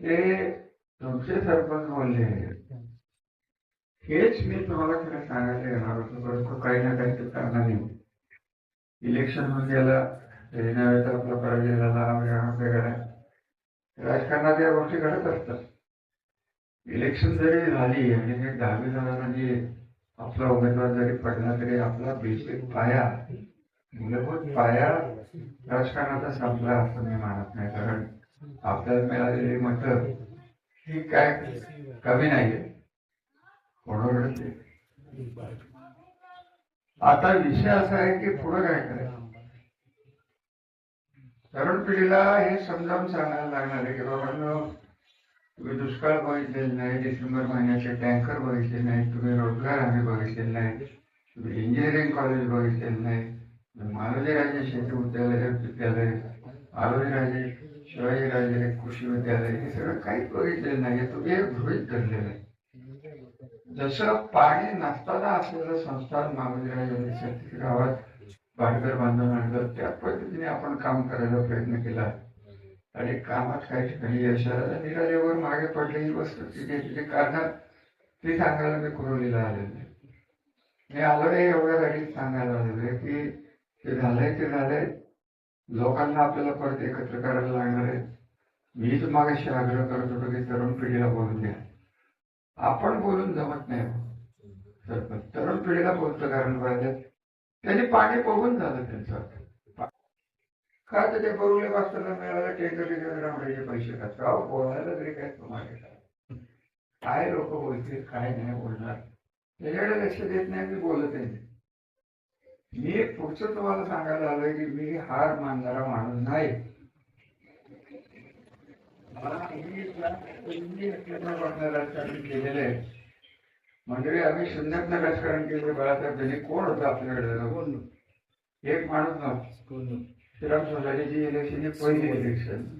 हे तुमचे सरपंच बोलले हेच मी तुम्हाला खरं सांगायला येणार होतो परंतु काही ना काही कारणाने इलेक्शनमध्ये गेला तर आपला पराजय झाला राजकारणात या गोष्टी घडत असतात. इलेक्शन जरी झाली आणि ते दहावी जणांना जी आपला उमेदवार जरी पडला तरी आपला बेसिक पाया मूलभूत पाया राजकारणाचा संपला असं मी मानत नाही. कारण आपल्याला मिळालेली मतं ही काय कमी नाहीये. कोणाकडे आता विषय असा आहे की पुढं काय करायचं? तरुण पिढीला हे समजावून सांगायला लागणार आहे की बाबांनो तुम्ही दुष्काळ बघितलेला नाही डिसेंबर महिन्याचे टँकर बघितले नाही तुम्ही रोजगार हमी बघितलेले नाही तुम्ही इंजिनिअरिंग कॉलेज बघितलेलं नाही मालोजीराजे शेती विद्यालय विद्यालय मालोजी राजे कृषी हे सगळं काही बघितलेलं नाही तुम्ही हे गृहित धरलेलं आहे. जसं पाणी नसताना असलेलं संस्थान महाविद्यालय शेती गावात भाटघर बांधून आणलं त्या पद्धतीने आपण काम करायला प्रयत्न केला. आणि कामात काही ठिकाणी यश आलं मागे पडले ही वस्तू तिथे कारण ती सांगायला मी कुरवलीला आलेलो आहे. मी आलो नाही एवढ्यासाठी सांगायला आलेलो आहे की ते झालंय ते झालंय. लोकांना आपल्याला परत एकत्र करायला लागणार आहे मीच मागाशी आग्रह करत होतो की तरुण पिढीला बोलून द्या आपण बोलून जमत नाही हो. सरपंच तरुण पिढीला बोलतं कारण पाहिजे. त्यांनी पाणी बघून झालं त्यांचं. का तर ते बरुले वाचताना मिळालं टेंकर रामराजे पैसे खात. अहो बोलायला तरी काय तुम्हाला काय? लोक बोलतील काय नाही बोलणार. त्याच्याकडे लक्ष देत नाही मी बोलत आहे. मी पुढचं तुम्हाला सांगायला आलोय की मी हार मानणारा माणूस नाही. मला मी मी राजकारण केलेलं आहे? मंडळी आम्ही शून्यातनं राजकारण केलं बाळासाहेब त्यांनी कोण होतं आपल्याकडे? एक माणूस नव्हता. श्रीराम सोसायटीची इलेक्शन ही पहिली इलेक्शन